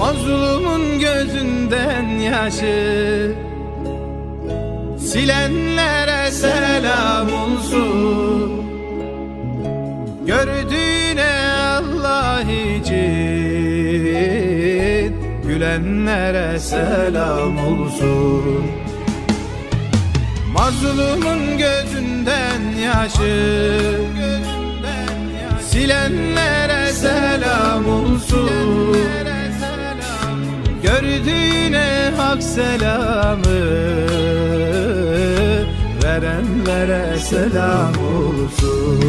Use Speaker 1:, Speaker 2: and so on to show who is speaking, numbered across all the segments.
Speaker 1: Mazlumun gözünden yaşı Silenlere selam olsun. Gördüğüne Allah için Gülenlere selam olsun. Mazlumun gözünden yaşı Silenlere selam olsun hak selamı Verenlere selam olsun.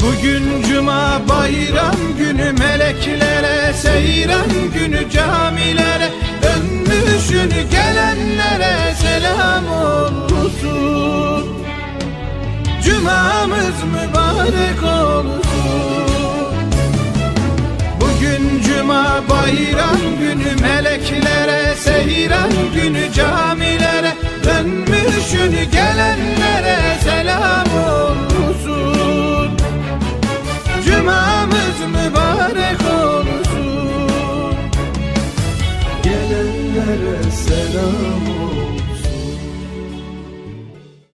Speaker 1: Bugün cuma bayram günü meleklere Seyran günü camilere Dönmüşün gelenlere selam olsun. Cumamız mübarek olsun Cuma bayram günü meleklere Seyran günü camilere Dönmüşün gelenlere selam olsun. Cumamız mübarek olsun. Gelenlere selam